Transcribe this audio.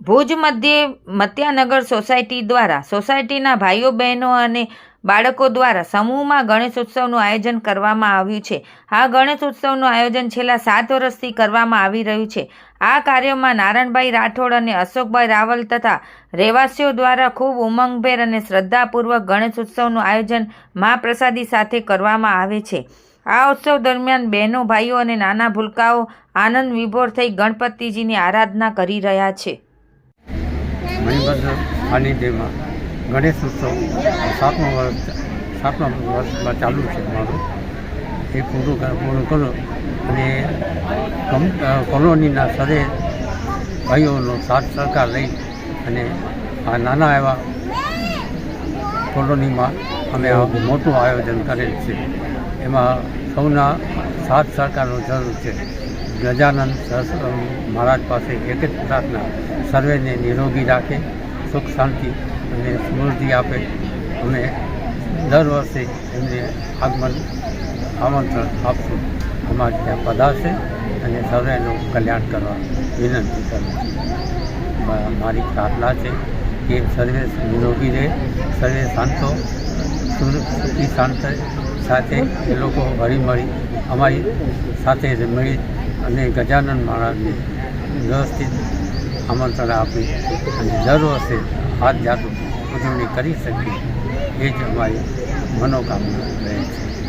ભુજ મધ્યે મત્યાનગર સોસાયટી દ્વારા, સોસાયટીના ભાઈઓ બહેનો અને બાળકો દ્વારા સમૂહમાં ગણેશ ઉત્સવનું આયોજન કરવામાં આવ્યું છે. આ ગણેશ ઉત્સવનું આયોજન છેલ્લા સાત વર્ષથી કરવામાં આવી રહ્યું છે. આ કાર્યમાં નારણભાઈ રાઠોડ અને અશોકભાઈ રાવલ તથા રહેવાસીઓ દ્વારા ખૂબ ઉમંગભેર અને શ્રદ્ધાપૂર્વક ગણેશ ઉત્સવનું આયોજન મહાપ્રસાદી સાથે કરવામાં આવે છે. આ ઉત્સવ દરમિયાન બહેનો, ભાઈઓ અને નાના ભૂલકાઓ આનંદ વિભોર થઈ ગણપતિજીની આરાધના કરી રહ્યા છે. મણિભદ્ર સાનિધ્યમાં ગણેશ ઉત્સવ સાતમા વર્ષ, સાતમા વર્ષમાં ચાલુ છે મારું. એ પૂરું પૂરું કરો. અને કોલોનીના સરે ભાઈઓનો સાથ સહકાર લઈ અને આ નાના એવા કોલોનીમાં અમે મોટું આયોજન કરેલ છે. એમાં સૌના સાથ સહકારનો જરૂર છે. ગજાનંદ મહારાજ પાસે એક જ પ્રાર્થના, સર્વેને નિરોગી રાખે, સુખ શાંતિ અને સમૃદ્ધિ આપે. અમે દર વર્ષે એમને આગમન આમંત્રણ આપશું. અમારે ત્યાં પધારશે અને સર્વેનું કલ્યાણ કરવા વિનંતી કરું મારી પ્રાર્થના છે કે સર્વે નિરોગી રહે, સર્વે શાંતો સુખી, શાંત સાથે એ લોકો હળીમળી અમારી સાથે મળી અને ગજાનંદ મહારાજને વ્યવસ્થિત આમંત્રણ આપી અને દર વર્ષે હાથ જાતું ઉજવણી કરી શકીએ. એ જ અમારી મનોકામના રહે છે.